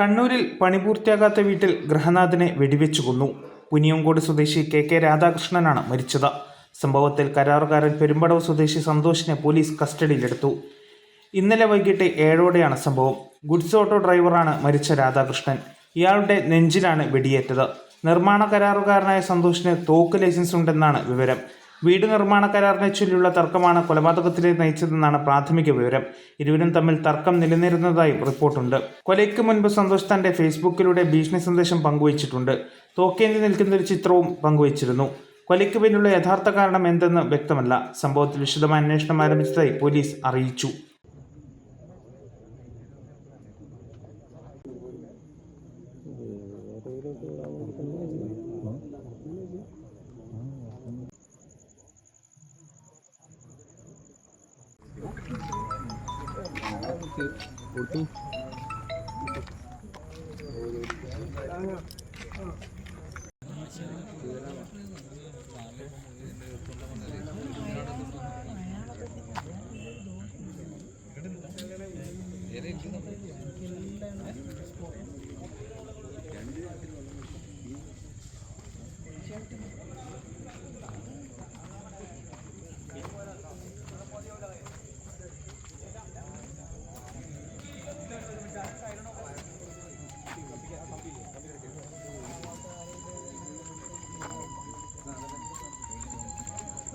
കണ്ണൂരിൽ പണി പൂർത്തിയാകാത്ത വീട്ടിൽ ഗൃഹനാഥനെ വെടിവെച്ചു കൊന്നു. പുനിയങ്കോട് സ്വദേശി കെ കെ രാധാകൃഷ്ണനാണ് മരിച്ചത്. സംഭവത്തിൽ കരാറുകാരൻ പെരുമ്പടവ് സ്വദേശി സന്തോഷിനെ പോലീസ് കസ്റ്റഡിയിലെടുത്തു. ഇന്നലെ വൈകിട്ട് ഏഴോടെയാണ് സംഭവം. ഗുഡ്സ് ഓട്ടോ ഡ്രൈവറാണ് മരിച്ച രാധാകൃഷ്ണൻ. ഇയാളുടെ നെഞ്ചിലാണ് വെടിയേറ്റത്. നിർമ്മാണ കരാറുകാരനായ സന്തോഷിന് തോക്ക് ലൈസൻസ് ഉണ്ടെന്നാണ് വിവരം. വീട് നിർമ്മാണ കരാറിനെ ചൊല്ലിയുള്ള തർക്കമാണ് കൊലപാതകത്തിലേക്ക് നയിച്ചതെന്നാണ് പ്രാഥമിക വിവരം. ഇരുവരും തമ്മിൽ തർക്കം നിലനിരുന്നതായും റിപ്പോർട്ടുണ്ട്. കൊലയ്ക്ക് മുൻപ് സന്തോഷ് തന്റെ ഫേസ്ബുക്കിലൂടെ ഭീഷണി സന്ദേശം പങ്കുവച്ചിട്ടുണ്ട്. തോക്കേന്തി നിൽക്കുന്ന ഒരു ചിത്രവും പങ്കുവച്ചിരുന്നു. കൊലയ്ക്ക് പിന്നിലുള്ള യഥാർത്ഥ കാരണം എന്തെന്ന് വ്യക്തമല്ല. സംഭവത്തിൽ വിശദമായ അന്വേഷണം ആരംഭിച്ചതായി പോലീസ് അറിയിച്ചു. കൊടുത്തു ഏറെ